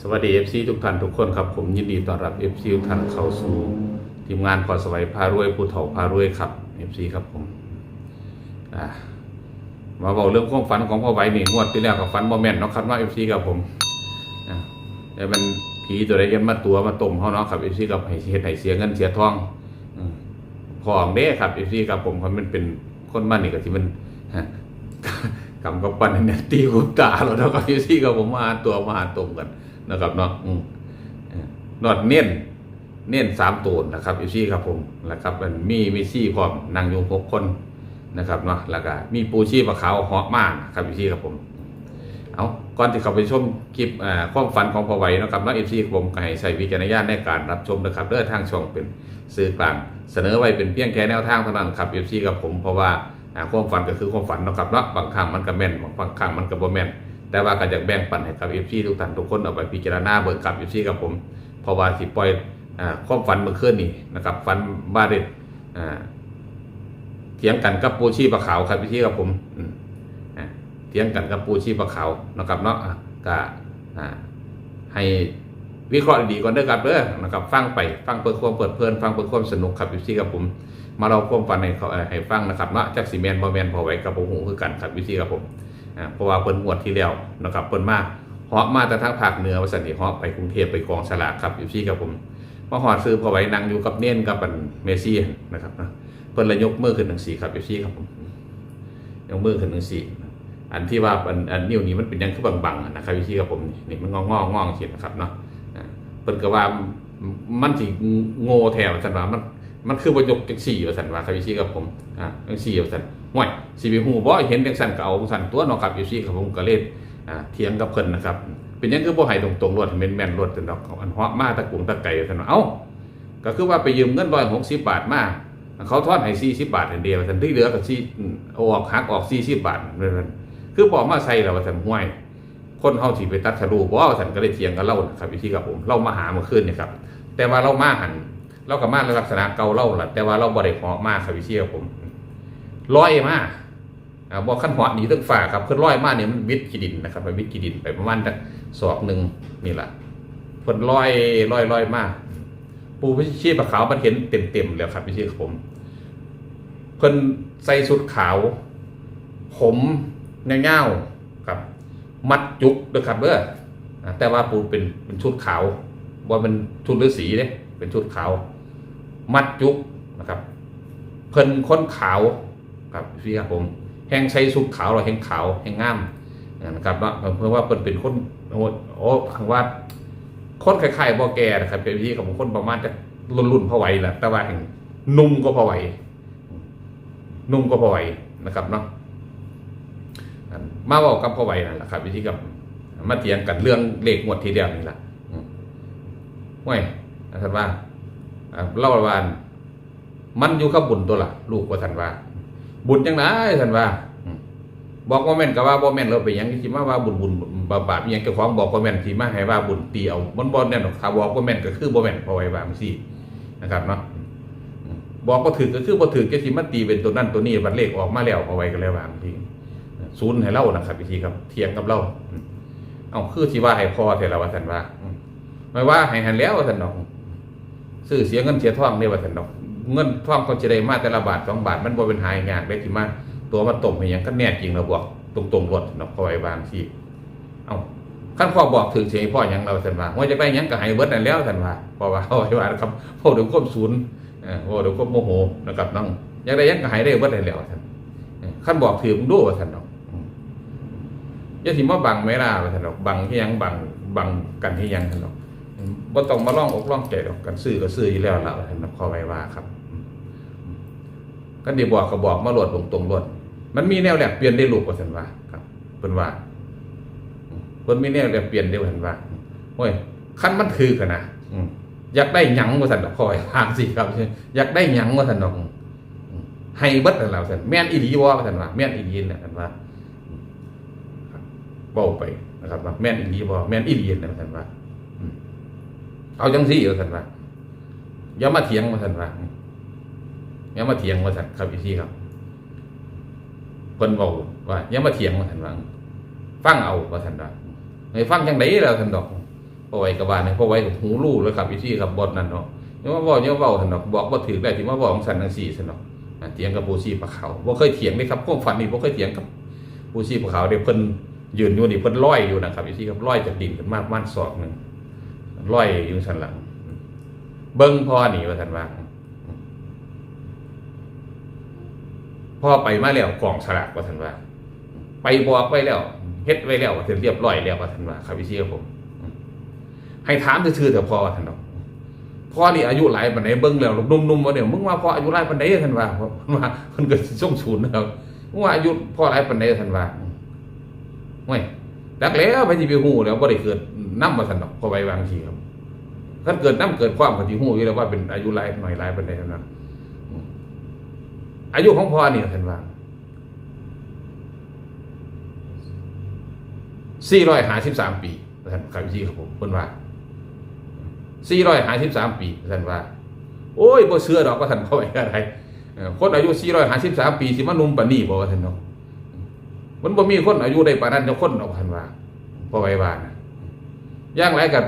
สวัสดี FC ทุกท่านทุกคนครับ ผมยินดีต้อนรับ FC ทุกท่านเข้าสู่ทีมงานพอสวัยพารวยผู้เฒ่าพารวยครับ FC ครับผมอ่ามาบอกเรื่องความฝันของพ่อไว้นี่งวดที่แล้วกับฝันบ่แม่นเนาะครับเนา FC ครับผมอ่าแต่มันผีตัวใดเห็นมาตัวมาต้มเขาเนาะครับ FC กับให้เฮ็ดให้เสียเงินเสียทองอืมของเด้ครับ FC ครับผมเพราะมันเป็นคนบ้านนี่ก็ที่มันกำกับปันเนี่ยตีหุบตาเราเท่ากับพี่กับผมมาตัวมาหาตรงกัน นะครับเนาะเนอดเน้นเน้นสามตัวนะครับพี่ซี่ครับผมแล้วครับมันมีมีซี่พร้อมนางยุงหกคนนะครับเนาะแล้วก็มีปูชีพขาวเหาะมากครับพี่ซี่ครับผมเอาก่อนที่เขาไปชมคลิปอ่าความฝันของพอไหวนะครับเนาะเอฟซีผมก็ให้ใช้วิจารณญาณในการรับชมนะครับเด้อทางช่องเป็นสื่อกลางเสนอไว้เป็นเพียงแค่แนวทางเท่านั้นครับเอฟซีกับผมเพราะว่าอ่าความฝันก็คือความฝันนะครับเนาะบางครั้งมันก็แม่นบางครั้งมันก็บ่แม่น แต่ว่าก็อยากแบ่งปันให้กับเอฟซีทุกท่านทุกคนเอาไปพิจารณาเบิกกับเอฟซีกับผมเพราะว่าสิปล่อยอ่าความฝันเมื่อคืนนี้นะครับฝันบ้าเด็ดอ่าเถียงกันกับปูชีปลาขาวครับเอฟซีกับผมอ่าเถียงกันกับปูชีพขาวนะครับเนาะก็อ่าให้วิเคราะห์ดีก่อนเด้อครับเด้อนะครับฟังไปฟังเพื่อความเปิดเพลินฟังเพื่อความสนุกครับวิธีกับผม มาเราความฝันให้เขาให้ฟังนะครับเนาะจากสีแมนบอแมนพอไว้กับผมหูคือกันครับวิธีกับผม เพราะว่าเพิ่นงวดที่แล้วนะครับเพิ่นมาเหาะมาแต่ทางภาคเหนือวสันนิเหาะไปกรุงเทพไปกองสลากครับวิธีกับผมมาหอดซื้อพอไว้นั่งอยู่กับเน่นกับปันเมซี่นะครับนะเพิ่นเลยกมือขึ้นหนึ่งสีครับวิธีครับผมยกมือขึ้นหนึ่งสีอันที่ว่าอันอันนิ้วนี้มันเป็นยังคือบางๆนะครับวิธีกับผมนี่มันงองงองเขียนนะครับเนาะเพิ่นก็ว่ามันสิโง่แถวสันว่ามันมันคือบ่ยกจังสี่ว่สันว่าครับวิธีกับผมอ่าจังสี่ว่สัน ห่วยสิไปฮู้บ่เห็นจังสั่นก็เอาสั่นตัวเนาะครับวิธีกับผมก็เลยอ่าเถียงกับเพิ่นนะครับ เป็นยังคือบ่ให้ตรงๆรวดแม่นๆรวดจังดอกอันหาะมาตะกุงตะไก่ว่าซั่นว่าเอ้าก็คือว่าไปยืมเงิน160บบาทมาเขาทอนให้40บาทเดียวซั่นที่เหลือก็สิเออกหักออก40บบาทนั่นคือบอกมาใส่แล้วว่าสันห้วย คนเฮาสิไปตัดสรูปว่าสันก็ได้เถียงกันเล่านะครับวิธีกับผมเรามาหาเมื่อคืนเนี่ยครับ แต่ว่าเรามาหันเรากับมาในลักษณะเก่าเล่าแหละแต่ว่าเราบ่ได้เหาะมากครับวิธีกับผม ร้อยมาอ่าบอกขั้นหาะหนีตึกฝ่าครับคือร้อยมาเนี่ยมันวิดกีดินนะครับไปวิดกีดินไปประมาณจักศอกหนึ่งนี่แหละเพิ่นร้อยร้อยร้อยมาปูพิชีพขาวมันเห็นเต็มเต็มๆแล้วครับวิธีกับผมเพิ่นใส่ชุดขาว ผมเงาๆครับ มัดจุกด้วยครับเด้ออ่าแต่ว่าปูเป็นเป็นชุดขาวว่าเป็นชุดฤาษีเนี่ยเป็นชุดขาว มัดจุกนะครับ เพิ่นค้นขาว ครับพี่ครับผมแห่งใช้สุดขาวเราแห่งขาวแห่งงามนะครับเนาะเพื่อว่าเพิ่นเป็นคนโอ้โอ้างว่าคนคล้ายๆบ่แก่นะครับเป็นพี่ของคนประมาณจะรุ่นรุ่นๆพอไหวแหละแต่ว่าแห่งนุ่มก็พอไหวนุ่มก็พอไหวนะครับเนาะมาบอกกับพอไวนั่นแหละครับวิธีกับมาเถียงกันเรื่องเลขงวดทีเดียวนี่แหละห่วยท่านว่าอ่าเล่าว่ามันอยู่กับบุญตัวละลูกว่าท่านว่า บุญจังไดท่านว่าบอกว่าแม่นก็ว่าบ่แม่นเราไปยังสิมาว่าบุญบุญบาปบาปยังเจ้าของบอกว่าแม่นสิมาให้ว่าบุญตีเอามันบ่แน่นหรอกถ้าบอกว่าแม่นก็คือบ่แม่นพอไว้ว่าจังซี่นะครับเนาะบอกบ่าถึกก็คือบ่ถึกก็สิมาตีเป็นตัวนั้นตัวนี้บัดเลขออกมาแล้วเอาไว้ก็แล้วว่าจังซี่ศูนย์ให้เล่านะครับวิธีครับ เทียงกับเล่าเอาคือที่ว่าให้พอเทระว่าสันว่าไม่ว่าให้หันแล้วว่าสันดอกซื้อเสียเงินเสียทองเนี่ยว่าสันดอก เงินทองเขาจะได้มาแต่ละบาทสองบาทมันบ่เป็นหายงานได้ที่มาตัวมาต้มให้หยังก็แน่จริงเราบอกตรงตรงรถนอกคอยบางที่เอาขั้นพ่อบอกถึงเสียพ่อยังเราสันว่าว่าจะได้หยังก็ให้เบิดนั่นแล้วสันว่าเพราะว่าเขาไว้ว่าครับพ่อเดี๋ยวควบศูนย์เออพ่อเดี๋ยวควบโมโหนะครับน้องยากได้ยังก็ให้ได้เบิดนั่นแล้วสันขั้นบอกถือมึงดูว่าสันดอกอยาสิมาบังไม่ล่ะว่าซั่นดอกบังที่ยังบังบังกันที่ยังซั่นดอกอืมบ่ต้องมาล่องอกล่องใจดอกกันซื้อก็ซื้ออยู่แล้วล่ะว่าซั่นดอกขอไว้ว่าครับ กันดีบอกก็บอกมาโหลดตรงตรงโหลดมันมีแนวแลกเปลี่ยนได้ลูกว่าซั่นว่าครับเพิ่นว่าเพิ่นมีแนวแลกเปลี่ยนได้ว่าซั่นว่าโอ้ยคันมันคือกันนะอยากได้หยังว่าซั่นดอกขอไว้ทางสิครับอยากได้หยังว่าซั่นดอกให้เบิดนั่นแล้วซั่นแม่นอีหลีว่าซั่นว่าแม่นอีหลีนั่นซั่นว่าเว้าไปนะครับว่าแม่นอีหลีบ่แม่นอีหลีนะท่านว่าเอาจังซี่ว่าท่านว่าอย่ามาเถียงว่าท่านว่า ย่ามาเถียงว่าท่านครับอีซี่ครับเพิ่นเว้าว่าย่ามาเถียงว่าท่านว่าฟังเอาว่าท่นว่าให้ฟังจังไดแล้วท่นดอกพ่อไว้กับบ้านเนี่ยพ่อไว้กับหูรูเลยครับพี่ที่ครับบทนั่นเนาะยังว่าบอกยังเว้าสันดอกบอกว่าถือได้ที่มาบอกของสันนังสี่สนอกเถียงกับปูชีปะเขาบ่เคยเถียงเลยครับความฝันนี่บ่เคยเถียงกับปูชีปะเขาเดี๋ยวเพิ่นยืนอยู่นี่เพิ่นลอยอยู่นะครับพี่ที่ครับลอยจากดินขึ้นมากมันศอกหนึ่งลอยอยู่สันหลัง เบิ่งพ่อนี่ว่าท่นว่า พ่อไปมาแล้วกล่องสลากว่าท่านว่า ไปบอกไว้แล้วเฮ็ดไว้แล้วว่าถึงเรียบร้อยแล้วว่าท่านว่าครับพี่ชีครับผม ให้ถามซื่อๆเถอะพ่อท่านเนาะพ่อนี่อายุหลายปานใดเบิ่งแล้วนุ่มๆว่าเนี่ยมึงว่าพ่ออายุหลายปานใดท่านว่าเพิ่นว่าเพิ่นก็ส่งศูนย์แล้วมึงว่าอายุพ่อหลายปานใดท่านว่าโอ้ยดักแล้วไปสิไปฮู้แล้วบ่ได้เกิดน้ำว่าท่านเนาะพอไว้วางทีครับคันเกิดน้ำเกิดความก็สิฮู้อยู่แล้วว่าเป็นอายุหลายหน่อยหลายปานใดท่านนั้น อายุของพ่อนี่ท่านว่า453ปีท่านครับพี่ครับผมเพิ่นว่าสี่ร้อยห้าสิบสามปีท่านว่า โอ้ยบ่เชื่อดอกว่าท่านเขาไว้อะไรคนอายุสี่ร้อยห้าสิบสามปีสิมานุ่มปานนี้บ่ว่าท่านเนาะมันบ่มีคนอายุได้ปานนั้นจะคนดอกท่านว่าพอไว้ว่านะย่างไรกัน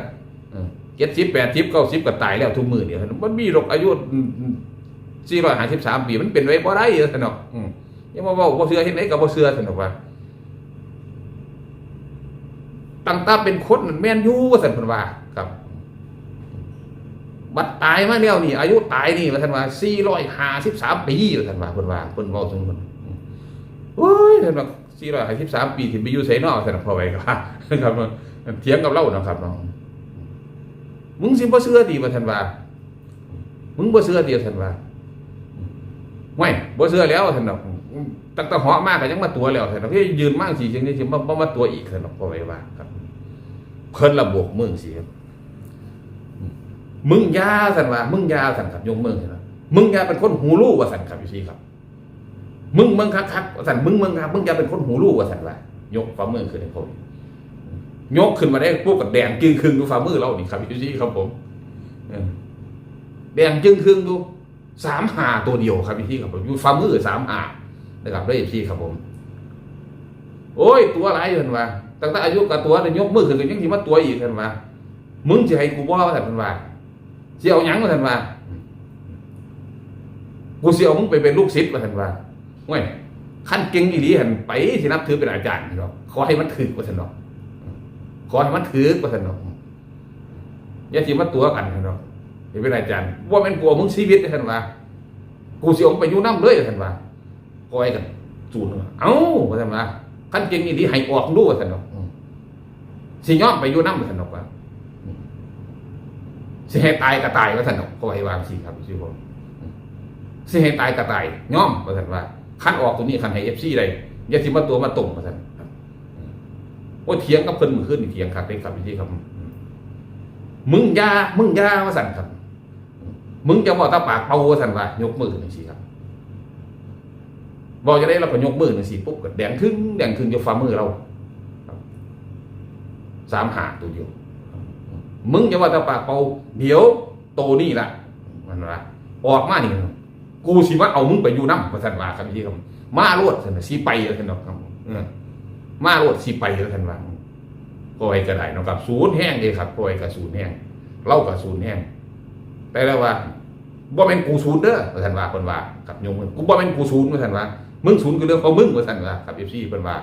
เจ็ดสิบแปดสิบเก้าสิบก็ตายแล้วทุกมือเนี่ยมันมีโรคอายุ สี่ร้อยห้าสิบสามปีมันเป็นไว้บ่ได้ท่านเนาะอืมยังมาเว้าบ่เชื่อเฮ็ดไหนก็บ่เชื่อท่านเนาะว่าตั้งแตาเป็นคนนั่นแม่นอยู่ว่าท่านเพิ่นว่าครับ บัดตายมาแล้วนี่ อายุตายนี่ว่าท่านว่าสี่ร้อยห้าสิบสามปีว่าท่านว่าเพิ่นว่าเพิ่นเว้าถึงเพิ่นโอ้ยท่านว่าสี่ร้อยห้าสิบสามปีที่ไปอยู่ไสนอกท่านพอไว้ครับครับเถียงกับเราเนาะครับเนาะมึงสิบ่เชื่อดีว่าท่านว่ามึงบ่เชื่อดีว่าท่านว่า ไม่บ่เชื่อแล้วท่านเนาะตั้งแต่เหาะมากก็ยังมาตัวแล้วท่านเนาะพี่ยืนมากสิจังนี้สิบ่บ่มาตัวอีกท่านเนาะพอไว้ว่าครับ เพิ่นระบบมึงสิครับมึงยาสันว่ามึงยาสันครับยงมึงเห็นไหมมึงยาเป็นคนหูรู้ว่าสันครับอยู่ที่ครับ มึงมึงคักคักสันมึงมึงครับมึงยาเป็นคนหูรู้ว่าสันว่ายกฝ่ามือขึ้นให้ผมยกขึ้นมาได้พวกกับแดงจึงครึ่งดูฝ่ามือเรานี่ครับอยู่ที่ครับผมแดงจึงครึ่งดู สามหาตัวเดียวครับอยู่ที่ครับผมอยู่ฝ่ามือสามหานะครับได้อีกที่ครับผม โอ้ย ตัวไรเห็นว่าตั้งแต่อายุกับตัวเนี่ยยกมือขึ้นกันยังสิมาตัวอีกเห็นว่ามึงจะให้กูบ่ว่าแต่เห็นว่าเสี่ยวหยังว่าท่านว่ากูเสี่ยวมึงไปเป็นลูกศิษย์ว่าท่านว่าเว้ยขั้นเก่งอีหลีหันไปที่นับถือเป็นอาจารย์เนาะขอให้มันถือว่าท่านเนาะขอให้มันถือว่าท่านเนาะอย่าสิมาตัวกันเนาะให้เป็นอาจารย์ว่าแม่นกลัวมึงชีวิตท่านว่ากูเสียงไปอยู่น้ำเลยว่าท่านว่าคอยกันจูนเอ้าว่าท่านว่าขั้นเก่งอีหลีให้ออกดูว่าท่านเนาะสิยอมไปอยู่น้ำว่าท่านเนาะว่าสิให้ตายก็ตายว่าท่านเขาไว้วางสิครับชื่อผมสิให้ตายก็ตายย่อมว่าท่านว่าคันออกตัวนี้คันให้เอฟซีได้อย่าสิมาตัวมาตรงว่าท่านครับโอ้เถียงกับเพิ่นมือขึ้นเถียงครับเป็นครับพี่ครับมึงยามึงยาว่าสั่นครับ มึงจะบอกตาปากเป่าสันว่ายกมือหนึ่งสิครับบอกจะได้เราก็ยกมือหนึ่งสิปุ๊บก็แดงครึ่งแดงครึ่งจะฝ่ามือเราสามหาตัวเดียว มึงจะว่าตาปากเป่าเดี๋ยวโตนี่ละมันว่าออกมานี่กูสิว่าเอามึงไปอยู่น้ำมาสันว่าครับพี่ครับมาโลดสันสิไปแล้วสันเนาะครับมาโลดสิไปแล้วสันว่าปล่อยก็ได้นะครับ ศูนย์แห้งเลยครับปล่อยกับศูนย์แห้งเล่ากับศูนย์แห้ง แต่แล้วว่าบ่เป็นกูศูนย์เด้อว่าสันว่าคนว่ากับโยมมึงกูบ่เป็นกูศูนย์ว่าสันว่ามึงศูนย์คือเรื่องของมึงว่าสันว่ากับเอฟซีเพิ่นว่า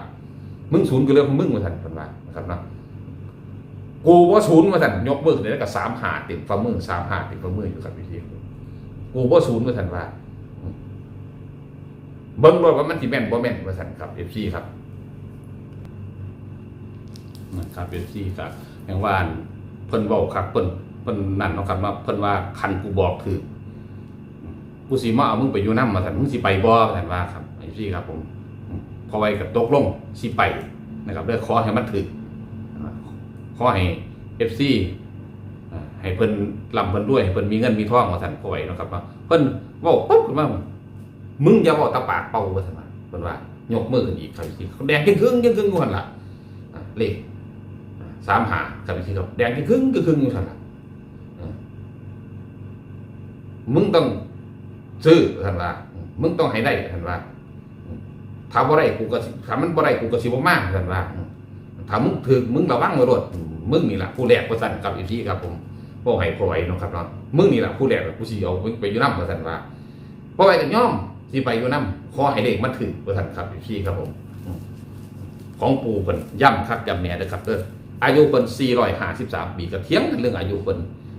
มึงศูนย์คือเรื่องของมึงว่าสันเพิ่นว่านะครับเนาะกูว่าศูนย์มาสั่นยกมือเลยแล้วก็สามหาติดฝ่ามือสามหาติดฝ่ามืออยู่ครับพี่ทีกูว่าศูนย์มาสั่นว่าเบิ้งว่ามันสิแม่นบ่แม่นมาสั่นครับเอฟซีครับนะครับเอฟซีครับอย่างว่านเพิ่นบอกครับเพิ่น เพิ่นนั่นเนาะครับมาเพิ่นว่าคันกูบอกคือกูสิมาเอามึงไปอยู่น้ำมาสั่นมึงสิไปบ่สั่นว่าครับเอฟซีครับผม พอไว้กับตกลงสิไปนะครับเด้อขอให้มันถึกขอให้เอฟซีให้เพิ่นลำเพิ่นด้วยให้เพิ่นมีเงินมีทองมาสั่นพอยเนะครับว่าเพิ่นว่าปุ๊บขึ้นมามึงอย่าบอกตาปากเป่าว่าสั่นว่าเพิ่นว่ายกมือขึ้นอีกครับพี่เขาแดงครึ่งครึ่งครึ่งครึ่งอยู่หั่นละเลขสามหาครับพี่ครับแดงครึ่งครึ่งครึ่งอยู่หั่นละ มึงต้องซื้อท่านว่า มึงต้องให้ได้ท่านว่าถ้าบ่ได้กูก็ถ้ามันบ่ได้กูก็สิบ่มากท่านว่าถ้ามึงถือมึงระวังมาโดดมึมึงนี่แหละผู้แรกว่าสั่นกับอีพี่ครับผมพ่อให้พ่อไวเนะครับเนาะมึงนี่แหละผู้แรกกูสิเอาไปอยู่น้ำว่าสั่นว่าพ่อไหวกับย่อมสิไปอยู่น้ำขอให้เด็กมันถือว่าสั่นครับอีพี่ครับผมอืมของปู่เพิ่นย่ำคักย่ำแหน่เด้อครับเด้ออายุเพิ่น453ปีก็เถียงกันเรื่องอายุเพิ่น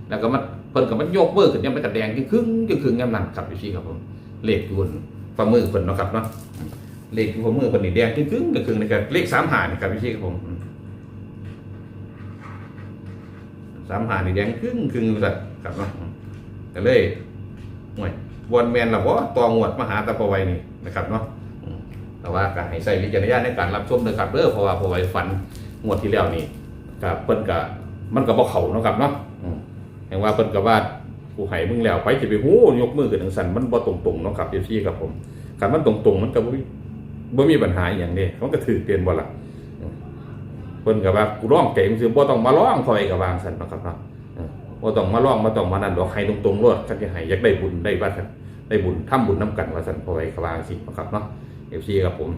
แล้วก็มัน เพิ่นก็มันโยกเบ้อขึ้นยังไปกระแดงครึ่งๆครึ่งๆยามนั้นครับอีพี่ครับผมเลขอยู่บนฝ่ามือเพิ่นเนาะครับเนาะเลขที่ผมมือคนนี่แดงครึ่งครึ่งครึ่งนะครับเลขสามหานี่ครับพี่ชีครับผมสามหานี่แดงครึ่งครึ่งสัตว์ครับเนาะก็เลยห่วยวนแมนเราก็ตัวงวดมหาตะปะไวนี่นะครับเนาะแต่ว่าการให้ใส่วิจารณญาณในการรับชมนะครับเด้อเพราะว่าพอไวฝันงวดที่แล้วนี่กับเปิ้นกับมันกับบ่เขาเนาะครับเนาะ อืมแห่งว่าเปิ้นกับว่ากูให้มึงแล้วไปจะไปหู้ยกมือขึ้นทังสันมันบ่ตรงๆเนาะครับพี่ครับผมคันมันตรงๆมันก็บ่มีบ่มีปัญหาอย่างนี้มันก็ถือเปลี่ยนบ่ละเพิ่นก็ว่ากูร้องเก่งสิบ่ต้องมาร้องคอยก็วางซั่นนะครับเนาะบ่ต้องมาร้องบ่ต้องมานั่นดอกให้ตรงๆโลดคันสิให้อยากได้บุญได้ว่าซั่นได้บุญทำบุญนํกันว่าซั่นพอไว้ก็วางสินาะครับเนาะ FC ครับผม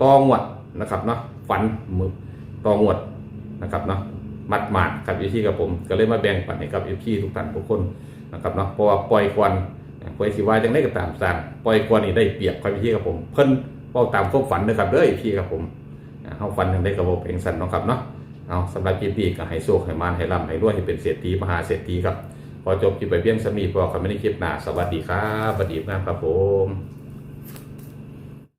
ตองวดนะครับเนาะฝันมือตองวดนะครับเนาะ มัดหมาดครับ FC ครับผม ก็เลยมาแบ่งปันให้กับ FC ทุกท่านทุกคนนะครับเนาะเพราะว่าปล่อยควันปล่อยสิว่าจังได๋ก็ตามสร้างปล่อยควันนี่ได้เปรียบครับ FC ครับผม เพิ่นเป้าตามความฝันนะครับเด้อพี่ครับผมอ่าเฮาฝันทางได้กระบอกเพลงสันนะครับเนาะเอาสำหรับคลิปนี้ก็ให้โชคให้มานให้ร่ำให้รวยให้เป็นเศรษฐีมหาเศรษฐีครับพอจบคลิปไปเพียงสมีพอกันไม่ได้คลิปหนาสวัสดีครับสวัสดีครับผม